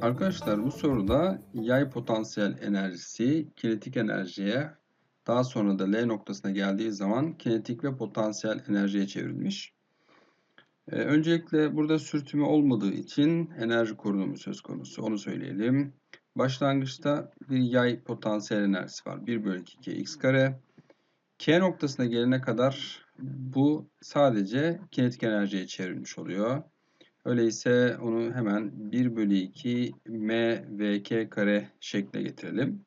Arkadaşlar bu soruda yay potansiyel enerjisi kinetik enerjiye daha sonra da L noktasına geldiği zaman kinetik ve potansiyel enerjiye çevrilmiş. Ee, öncelikle burada sürtünme olmadığı için enerji korunumu söz konusu. Onu söyleyelim. Başlangıçta bir yay potansiyel enerjisi var. 1 bölü 2 x kare. K noktasına gelene kadar bu sadece kinetik enerjiye çevrilmiş oluyor. Öyleyse onu hemen 1 bölü 2 m v k kare şekle getirelim.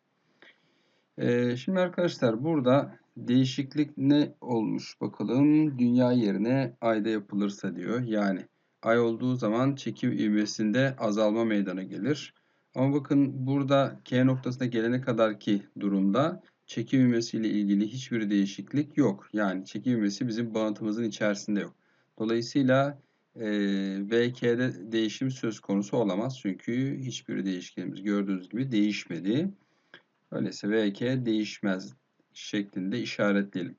Ee, şimdi arkadaşlar burada değişiklik ne olmuş bakalım. Dünya yerine ayda yapılırsa diyor. Yani ay olduğu zaman çekim ivmesinde azalma meydana gelir. Ama bakın burada K noktasına gelene kadar ki durumda çekim ivmesiyle ilgili hiçbir değişiklik yok. Yani çekim ivmesi bizim bağıntımızın içerisinde yok. Dolayısıyla e, VK'de değişim söz konusu olamaz. Çünkü hiçbir değişkenimiz gördüğünüz gibi değişmedi. Öyleyse VK değişmez şeklinde işaretleyelim.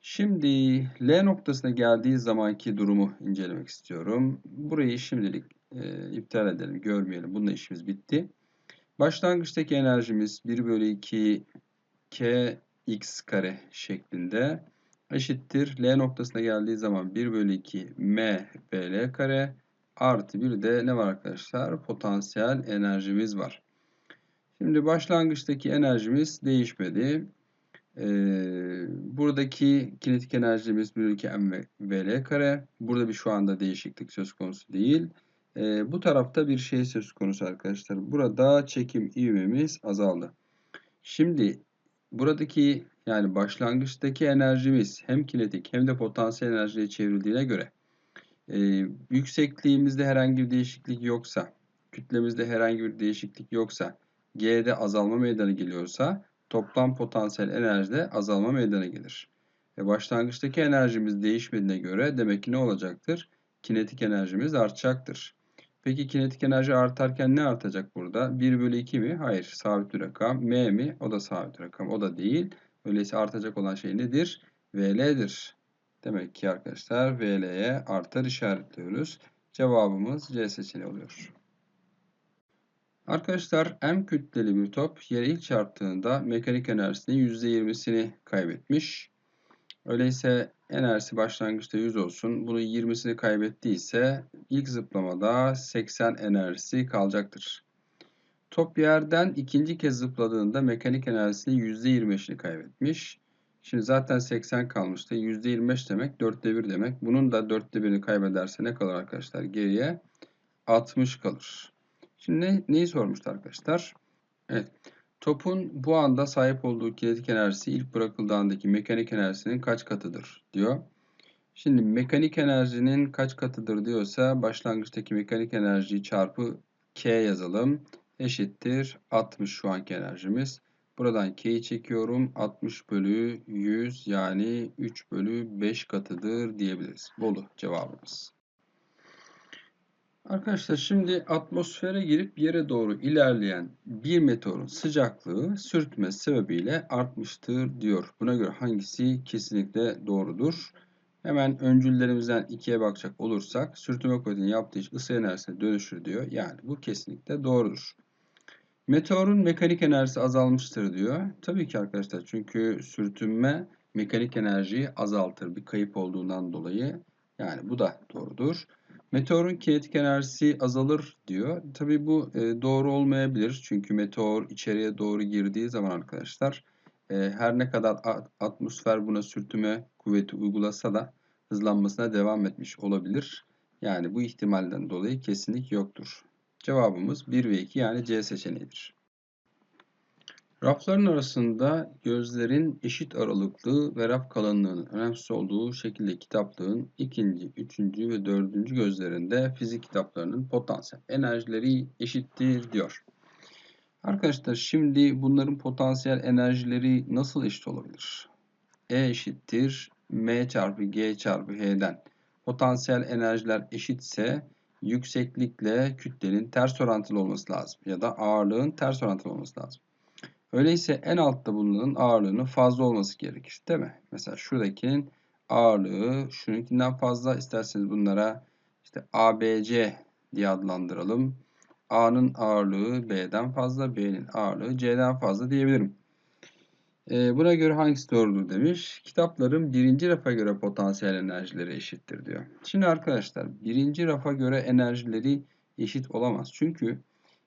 Şimdi L noktasına geldiği zamanki durumu incelemek istiyorum. Burayı şimdilik e, iptal edelim, görmeyelim. Bununla işimiz bitti. Başlangıçtaki enerjimiz 1 bölü 2 k x kare şeklinde eşittir. L noktasına geldiği zaman 1 bölü 2 m bl kare artı bir de ne var arkadaşlar? Potansiyel enerjimiz var. Şimdi başlangıçtaki enerjimiz değişmedi. Ee, buradaki kinetik enerjimiz 1 bölü 2 m vl kare. Burada bir şu anda değişiklik söz konusu değil. Ee, bu tarafta bir şey söz konusu arkadaşlar. Burada çekim ivmemiz azaldı. Şimdi buradaki yani başlangıçtaki enerjimiz hem kinetik hem de potansiyel enerjiye çevrildiğine göre e, yüksekliğimizde herhangi bir değişiklik yoksa, kütlemizde herhangi bir değişiklik yoksa, G'de azalma meydana geliyorsa toplam potansiyel enerjide azalma meydana gelir. E başlangıçtaki enerjimiz değişmediğine göre demek ki ne olacaktır? Kinetik enerjimiz artacaktır. Peki kinetik enerji artarken ne artacak burada? 1 bölü 2 mi? Hayır. Sabit bir rakam. M mi? O da sabit bir rakam. O da değil. Öyleyse artacak olan şey nedir? VL'dir. Demek ki arkadaşlar VL'ye artar işaretliyoruz. Cevabımız C seçeneği oluyor. Arkadaşlar M kütleli bir top yere ilk çarptığında mekanik enerjisinin %20'sini kaybetmiş. Öyleyse enerjisi başlangıçta 100 olsun. Bunu 20'sini kaybettiyse ilk zıplamada 80 enerjisi kalacaktır. Top yerden ikinci kez zıpladığında mekanik enerjisinin %25'ini kaybetmiş. Şimdi zaten 80 kalmıştı. %25 demek 4'te 1 demek. Bunun da 4'te 1'ini kaybederse ne kalır arkadaşlar? Geriye 60 kalır. Şimdi ne, neyi sormuştu arkadaşlar? Evet. Topun bu anda sahip olduğu kinetik enerjisi ilk bırakıldığı andaki mekanik enerjisinin kaç katıdır diyor. Şimdi mekanik enerjinin kaç katıdır diyorsa başlangıçtaki mekanik enerjiyi çarpı K yazalım. Eşittir 60 şu anki enerjimiz. Buradan K'yi çekiyorum. 60 bölü 100 yani 3 bölü 5 katıdır diyebiliriz. Bolu cevabımız. Arkadaşlar şimdi atmosfere girip yere doğru ilerleyen bir meteorun sıcaklığı sürtme sebebiyle artmıştır diyor. Buna göre hangisi kesinlikle doğrudur? Hemen öncüllerimizden ikiye bakacak olursak sürtünme kuvvetinin yaptığı iş ısı enerjisine dönüşür diyor. Yani bu kesinlikle doğrudur. Meteorun mekanik enerjisi azalmıştır diyor. Tabii ki arkadaşlar çünkü sürtünme mekanik enerjiyi azaltır bir kayıp olduğundan dolayı. Yani bu da doğrudur. Meteorun kinetik enerjisi azalır diyor. Tabii bu e, doğru olmayabilir. Çünkü meteor içeriye doğru girdiği zaman arkadaşlar her ne kadar atmosfer buna sürtünme kuvveti uygulasa da hızlanmasına devam etmiş olabilir. Yani bu ihtimalden dolayı kesinlik yoktur. Cevabımız 1 ve 2 yani C seçeneğidir. Rafların arasında gözlerin eşit aralıklı ve raf kalınlığının önemsiz olduğu şekilde kitaplığın ikinci, üçüncü ve dördüncü gözlerinde fizik kitaplarının potansiyel enerjileri eşittir diyor. Arkadaşlar şimdi bunların potansiyel enerjileri nasıl eşit olabilir? E eşittir M çarpı G çarpı H'den. Potansiyel enerjiler eşitse yükseklikle kütlenin ters orantılı olması lazım. Ya da ağırlığın ters orantılı olması lazım. Öyleyse en altta bulunan ağırlığının fazla olması gerekir. Değil mi? Mesela şuradakinin ağırlığı şununkinden fazla. İsterseniz bunlara işte ABC diye adlandıralım. A'nın ağırlığı B'den fazla, B'nin ağırlığı C'den fazla diyebilirim. E, buna göre hangisi doğrudur demiş. Kitapların birinci rafa göre potansiyel enerjileri eşittir diyor. Şimdi arkadaşlar birinci rafa göre enerjileri eşit olamaz. Çünkü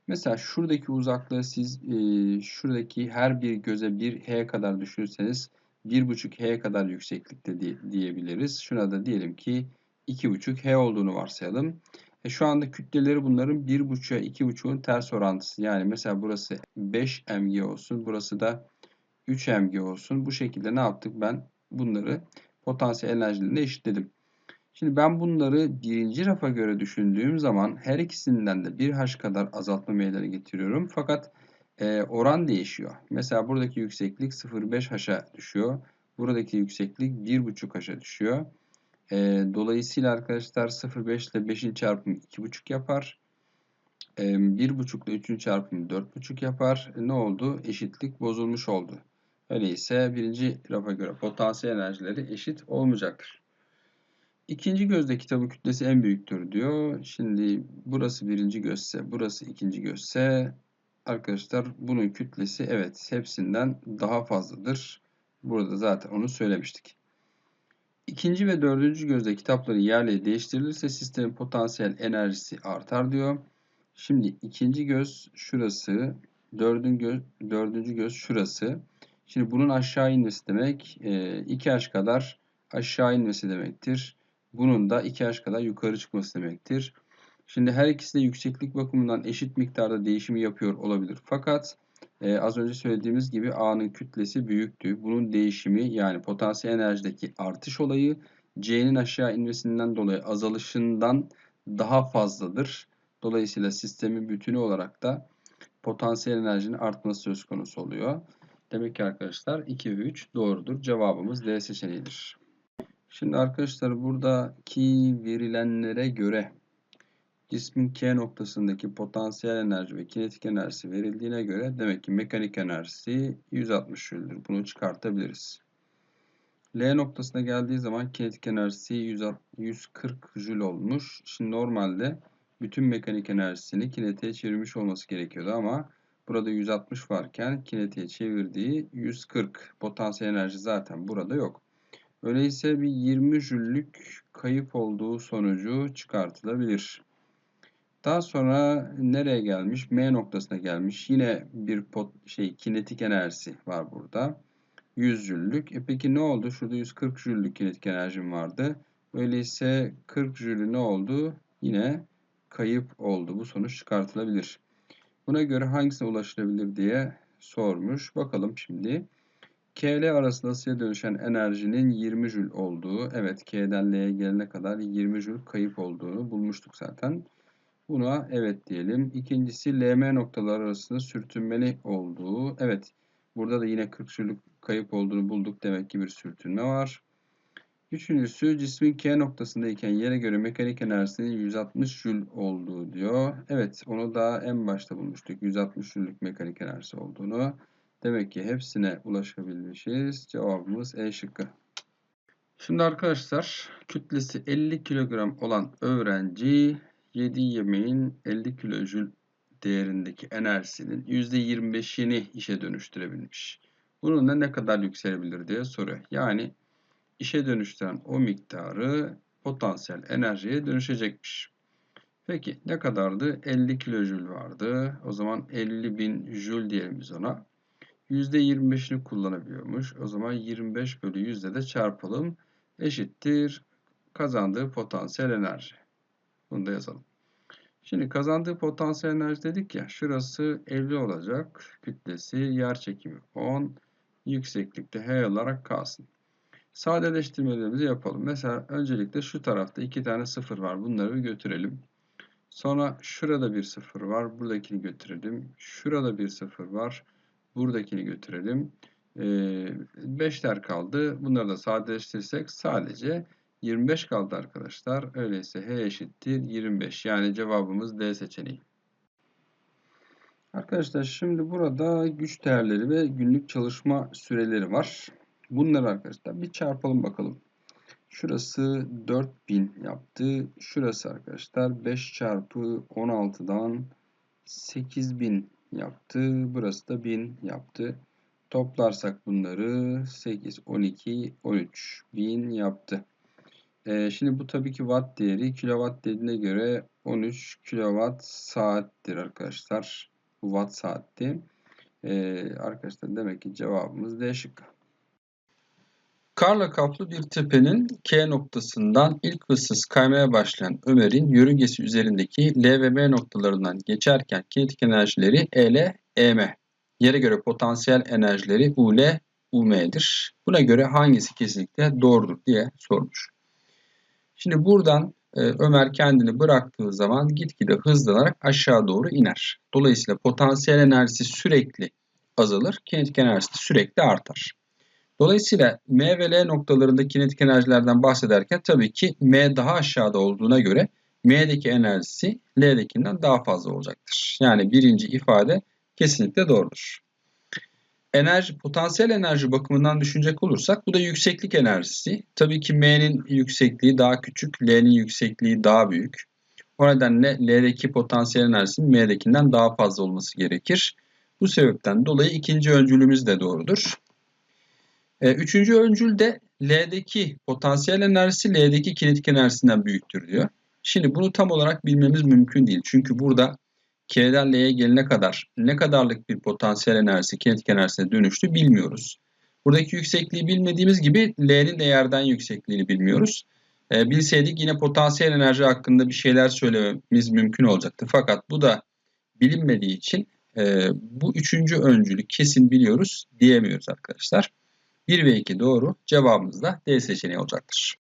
mesela şuradaki uzaklığı siz e, şuradaki her bir göze bir H kadar düşünürseniz 1,5 H kadar yükseklikte diye, diyebiliriz. Şuna da diyelim ki 2,5 H olduğunu varsayalım. E şu anda kütleleri bunların 1,5'a 2,5'un ters orantısı. Yani mesela burası 5 mg olsun. Burası da 3 mg olsun. Bu şekilde ne yaptık? Ben bunları potansiyel enerjilerine eşitledim. Şimdi ben bunları birinci rafa göre düşündüğüm zaman her ikisinden de 1 h kadar azaltma meydana getiriyorum. Fakat e, oran değişiyor. Mesela buradaki yükseklik 0,5 h'a düşüyor. Buradaki yükseklik 1,5 h'a düşüyor. E, dolayısıyla arkadaşlar 0,5 ile 5'in çarpımı 2,5 yapar. E, 1,5 ile 3'ün çarpımı 4,5 yapar. E, ne oldu? Eşitlik bozulmuş oldu. Öyleyse birinci rafa göre potansiyel enerjileri eşit olmayacaktır. İkinci gözde kitabın kütlesi en büyüktür diyor. Şimdi burası birinci gözse, burası ikinci gözse arkadaşlar bunun kütlesi evet hepsinden daha fazladır. Burada zaten onu söylemiştik. İkinci ve dördüncü gözde kitapların yerleri değiştirilirse sistemin potansiyel enerjisi artar diyor. Şimdi ikinci göz şurası, dördüncü göz, dördüncü göz şurası. Şimdi bunun aşağı inmesi demek 2h kadar aşağı inmesi demektir. Bunun da 2h kadar yukarı çıkması demektir. Şimdi her ikisi de yükseklik bakımından eşit miktarda değişimi yapıyor olabilir. Fakat e, az önce söylediğimiz gibi A'nın kütlesi büyüktü. Bunun değişimi yani potansiyel enerjideki artış olayı C'nin aşağı inmesinden dolayı azalışından daha fazladır. Dolayısıyla sistemin bütünü olarak da potansiyel enerjinin artması söz konusu oluyor. Demek ki arkadaşlar 2 ve 3 doğrudur. Cevabımız D seçeneğidir. Şimdi arkadaşlar buradaki verilenlere göre cismin K noktasındaki potansiyel enerji ve kinetik enerjisi verildiğine göre demek ki mekanik enerjisi 160 Jüldür. Bunu çıkartabiliriz. L noktasına geldiği zaman kinetik enerjisi 140 Jül olmuş. Şimdi normalde bütün mekanik enerjisini kinetiğe çevirmiş olması gerekiyordu ama burada 160 varken kinetiğe çevirdiği 140. Potansiyel enerji zaten burada yok. Öyleyse bir 20 jüllük kayıp olduğu sonucu çıkartılabilir. Daha sonra nereye gelmiş? M noktasına gelmiş. Yine bir pot, şey kinetik enerjisi var burada. 100 jüllük. E peki ne oldu? Şurada 140 jüllük kinetik enerjim vardı. Öyleyse 40 jülü ne oldu? Yine kayıp oldu. Bu sonuç çıkartılabilir. Buna göre hangisine ulaşılabilir diye sormuş. Bakalım şimdi. KL arasında ısıya dönüşen enerjinin 20 jül olduğu, evet K'den L'ye gelene kadar 20 jül kayıp olduğunu bulmuştuk zaten. Buna evet diyelim. İkincisi LM noktalar arasında sürtünmeli olduğu. Evet burada da yine 40 jüllük kayıp olduğunu bulduk. Demek ki bir sürtünme var. Üçüncüsü cismin K noktasındayken yere göre mekanik enerjisinin 160 jül olduğu diyor. Evet onu da en başta bulmuştuk. 160 jüllük mekanik enerjisi olduğunu. Demek ki hepsine ulaşabilmişiz. Cevabımız E şıkkı. Şimdi arkadaşlar kütlesi 50 kilogram olan öğrenci yediği yemeğin 50 kilojül değerindeki enerjisinin %25'ini işe dönüştürebilmiş. Bunun da ne kadar yükselebilir diye soruyor. Yani işe dönüştüren o miktarı potansiyel enerjiye dönüşecekmiş. Peki ne kadardı? 50 kilojül vardı. O zaman 50 bin jül diyelim biz ona. %25'ini kullanabiliyormuş. O zaman 25 bölü 100'de de çarpalım. Eşittir kazandığı potansiyel enerji. Bunu da yazalım. Şimdi kazandığı potansiyel enerji dedik ya. Şurası 50 olacak. Kütlesi yer çekimi 10. Yükseklikte H olarak kalsın. Sadeleştirmelerimizi yapalım. Mesela öncelikle şu tarafta iki tane sıfır var. Bunları bir götürelim. Sonra şurada bir sıfır var. Buradakini götürelim. Şurada bir sıfır var. Buradakini götürelim. 5'ler kaldı. Bunları da sadeleştirirsek sadece 25 kaldı arkadaşlar. Öyleyse H eşittir 25. Yani cevabımız D seçeneği. Arkadaşlar şimdi burada güç değerleri ve günlük çalışma süreleri var. Bunları arkadaşlar bir çarpalım bakalım. Şurası 4000 yaptı. Şurası arkadaşlar 5 çarpı 16'dan 8000 yaptı. Burası da 1000 yaptı. Toplarsak bunları 8, 12, 13 bin yaptı. Ee, şimdi bu tabii ki watt değeri kilowatt dediğine göre 13 kilowatt saattir arkadaşlar. Bu watt saatti. Ee, arkadaşlar demek ki cevabımız D şıkkı. Karla kaplı bir tepenin K noktasından ilk hızsız kaymaya başlayan Ömer'in yörüngesi üzerindeki L ve M noktalarından geçerken kinetik enerjileri E ile EM. Yere göre potansiyel enerjileri U ile UM'dir. Buna göre hangisi kesinlikle doğrudur diye sormuş. Şimdi buradan e, Ömer kendini bıraktığı zaman gitgide hızlanarak aşağı doğru iner. Dolayısıyla potansiyel enerjisi sürekli azalır, kinetik enerjisi sürekli artar. Dolayısıyla M ve L noktalarında kinetik enerjilerden bahsederken tabii ki M daha aşağıda olduğuna göre M'deki enerjisi L'dekinden daha fazla olacaktır. Yani birinci ifade kesinlikle doğrudur. Enerji, potansiyel enerji bakımından düşünecek olursak bu da yükseklik enerjisi. Tabii ki M'nin yüksekliği daha küçük, L'nin yüksekliği daha büyük. O nedenle L'deki potansiyel enerjisinin M'dekinden daha fazla olması gerekir. Bu sebepten dolayı ikinci öncülümüz de doğrudur. E, üçüncü öncül de L'deki potansiyel enerjisi L'deki kinetik enerjisinden büyüktür diyor. Şimdi bunu tam olarak bilmemiz mümkün değil. Çünkü burada K'den L'ye gelene kadar ne kadarlık bir potansiyel enerjisi kinetik enerjisine dönüştü bilmiyoruz. Buradaki yüksekliği bilmediğimiz gibi L'nin de yerden yüksekliğini bilmiyoruz. E, bilseydik yine potansiyel enerji hakkında bir şeyler söylememiz mümkün olacaktı. Fakat bu da bilinmediği için e, bu üçüncü öncülü kesin biliyoruz diyemiyoruz arkadaşlar. 1 ve 2 doğru. Cevabımız da D seçeneği olacaktır.